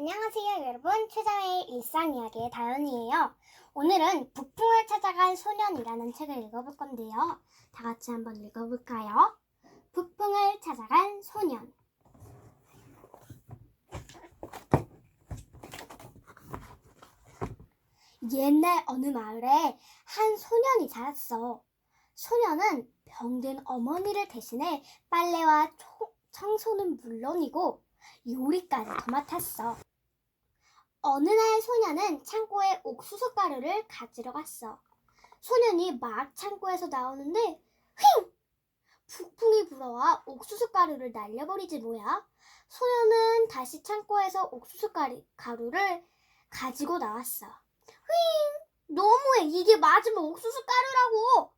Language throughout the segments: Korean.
안녕하세요 여러분. 최자의 일상 이야기의 다현이에요. 오늘은 북풍을 찾아간 소년이라는 책을 읽어볼 건데요. 다 같이 한번 읽어볼까요? 북풍을 찾아간 소년. 옛날 어느 마을에 한 소년이 살았어. 소년은 병든 어머니를 대신해 빨래와 초- 청소는 물론이고 요리까지 더 맡았어. 어느 날 소년은 창고에 옥수수 가루를 가지러 갔어. 소년이 막 창고에서 나오는데 휙! 북풍이 불어와 옥수수 가루를 날려버리지 뭐야. 소년은 다시 창고에서 옥수수 가루, 가루를 가지고 나왔어. 휙! 너무해. 이게 맞으면 옥수수 가루라고.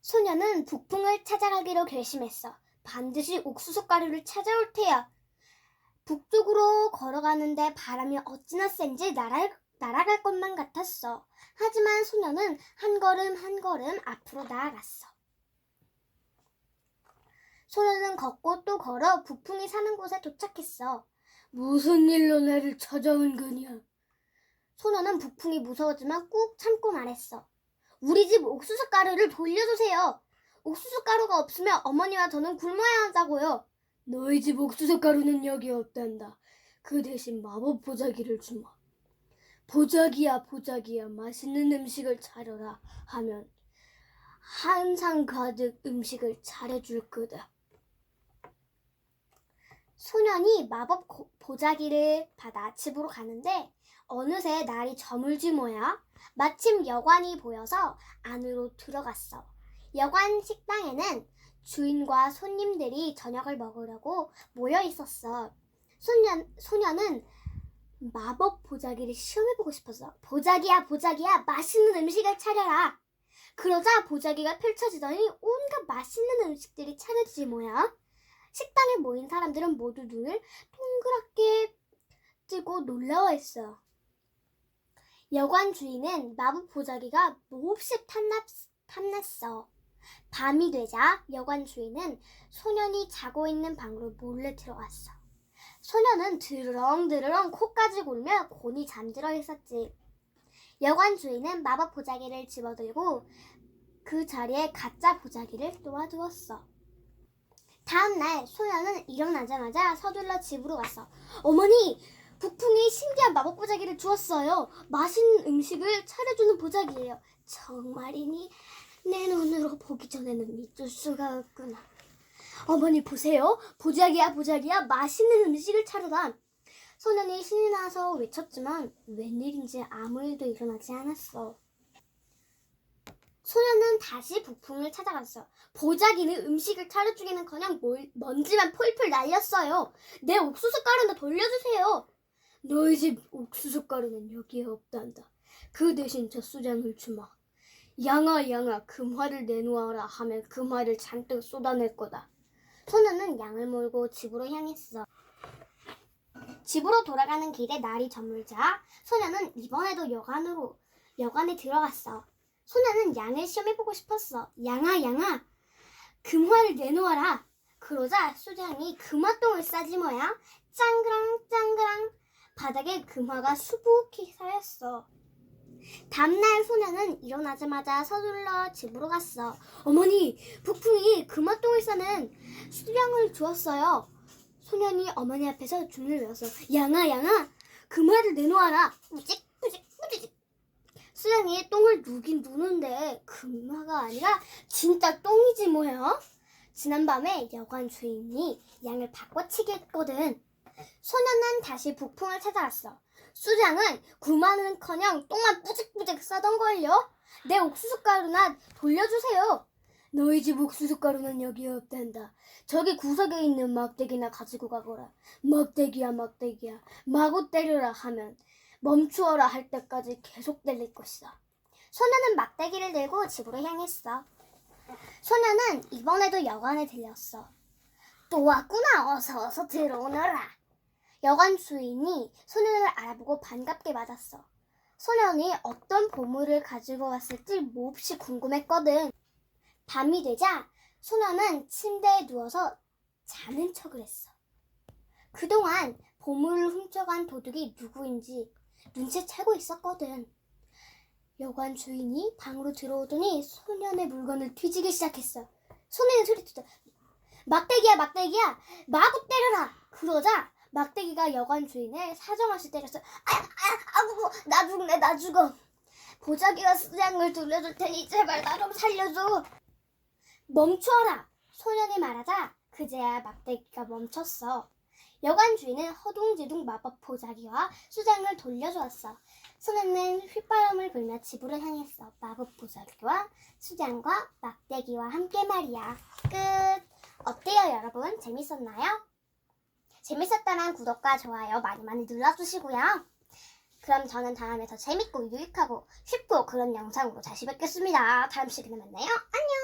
소년은 북풍을 찾아가기로 결심했어. 반드시 옥수수 가루를 찾아올 테야. 북쪽으로 걸어가는데 바람이 어찌나 센지 날아, 날아갈 것만 같았어. 하지만 소녀는 한 걸음 한 걸음 앞으로 나아갔어. 소녀는 걷고 또 걸어 북풍이 사는 곳에 도착했어. 무슨 일로 나를 찾아온 거냐? 소녀는 북풍이 무서웠지만 꾹 참고 말했어. 우리 집 옥수수 가루를 돌려주세요. 옥수수 가루가 없으면 어머니와 저는 굶어야 하자고요. 너희 집 옥수수 가루는 여기 없단다. 그 대신 마법 보자기를 주마. 보자기야 보자기야 맛있는 음식을 차려라 하면 한상 가득 음식을 차려줄 거다. 소년이 마법 고- 보자기를 받아 집으로 가는데 어느새 날이 저물지 뭐야. 마침 여관이 보여서 안으로 들어갔어. 여관 식당에는 주인과 손님들이 저녁을 먹으려고 모여 있었어. 소년, 소년은 마법 보자기를 시험해보고 싶었어. 보자기야, 보자기야, 맛있는 음식을 차려라. 그러자 보자기가 펼쳐지더니 온갖 맛있는 음식들이 차려지지 뭐야. 식당에 모인 사람들은 모두 눈을 동그랗게 뜨고 놀라워했어. 여관 주인은 마법 보자기가 몹시 탐났, 탐났어. 밤이 되자 여관 주인은 소년이 자고 있는 방으로 몰래 들어갔어. 소년은 드르렁드르렁 코까지 골며 곤히 잠들어 있었지. 여관 주인은 마법 보자기를 집어들고 그 자리에 가짜 보자기를 놓아두었어. 다음날 소년은 일어나자마자 서둘러 집으로 갔어. 어머니, 북풍이 신기한 마법 보자기를 주었어요. 맛있는 음식을 차려주는 보자기예요. 정말이니? 내 눈으로 보기 전에는 믿을 수가 없구나. 어머니 보세요. 보자기야 보자기야 맛있는 음식을 차려다. 소년이 신이 나서 외쳤지만 웬일인지 아무 일도 일어나지 않았어. 소년은 다시 북풍을 찾아갔어. 보자기는 음식을 차려주기는커녕 몰- 먼지만 폴폴 날렸어요. 내 옥수수 가루나 돌려주세요. 너희 집 옥수수 가루는 여기에 없단다. 그 대신 젖소장을 주마. 양아 양아 금화를 내놓아라 하면 금화를 잔뜩 쏟아낼 거다. 소녀는 양을 몰고 집으로 향했어. 집으로 돌아가는 길에 날이 저물자 소녀는 이번에도 여관으로 여관에 들어갔어. 소녀는 양을 시험해보고 싶었어. 양아 양아 금화를 내놓아라. 그러자 수장이 금화똥을 싸지 뭐야? 짱그랑 짱그랑 바닥에 금화가 수북히 쌓였어. 다음날 소녀는 일어나자마자 서둘러 집으로 갔어. 어머니, 북풍이 금화똥을 싸는 수량을 주었어요. 소년이 어머니 앞에서 주문을 외웠어. 양아, 양아, 금화를 내놓아라. 우직, 우직, 우직. 수량이 똥을 누긴 누는데 금화가 아니라 진짜 똥이지 뭐야? 지난밤에 여관 주인이 양을 바꿔치기 했거든. 소년은 다시 북풍을 찾아갔어. 수장은 구마는커녕 똥만 뿌직뿌직 싸던걸요? 내 옥수수 가루나 돌려주세요. 너희 집 옥수수 가루는 여기 없단다. 저기 구석에 있는 막대기나 가지고 가거라. 막대기야 막대기야 마구 때려라 하면 멈추어라 할 때까지 계속 때릴 것이다. 소녀는 막대기를 들고 집으로 향했어. 소녀는 이번에도 여관에 들렸어. 또 왔구나. 어서 어서 들어오너라. 여관 주인이 소년을 알아보고 반갑게 맞았어. 소년이 어떤 보물을 가지고 왔을지 몹시 궁금했거든. 밤이 되자 소년은 침대에 누워서 자는 척을 했어. 그동안 보물을 훔쳐간 도둑이 누구인지 눈치채고 있었거든. 여관 주인이 방으로 들어오더니 소년의 물건을 뒤지기 시작했어. 소년이 소리쳤다. 막대기야, 막대기야! 마구 때려라! 그러자 막대기가 여관 주인을 사정없이 때렸어. 아, 아, 아구, 나 죽네, 나 죽어. 보자기가 수장을 돌려줄 테니 제발 나 좀 살려줘. 멈춰라! 소년이 말하자 그제야 막대기가 멈췄어. 여관 주인은 허둥지둥 마법 보자기와 수장을 돌려주었어. 소년은 휘바람을 불며 집으로 향했어. 마법 보자기와 수장과 막대기와 함께 말이야. 끝. 어때요, 여러분? 재밌었나요? 재밌었다면 구독과 좋아요 많이 많이 눌러주시고요. 그럼 저는 다음에 더 재밌고 유익하고 쉽고 그런 영상으로 다시 뵙겠습니다. 다음 시간에 만나요. 안녕!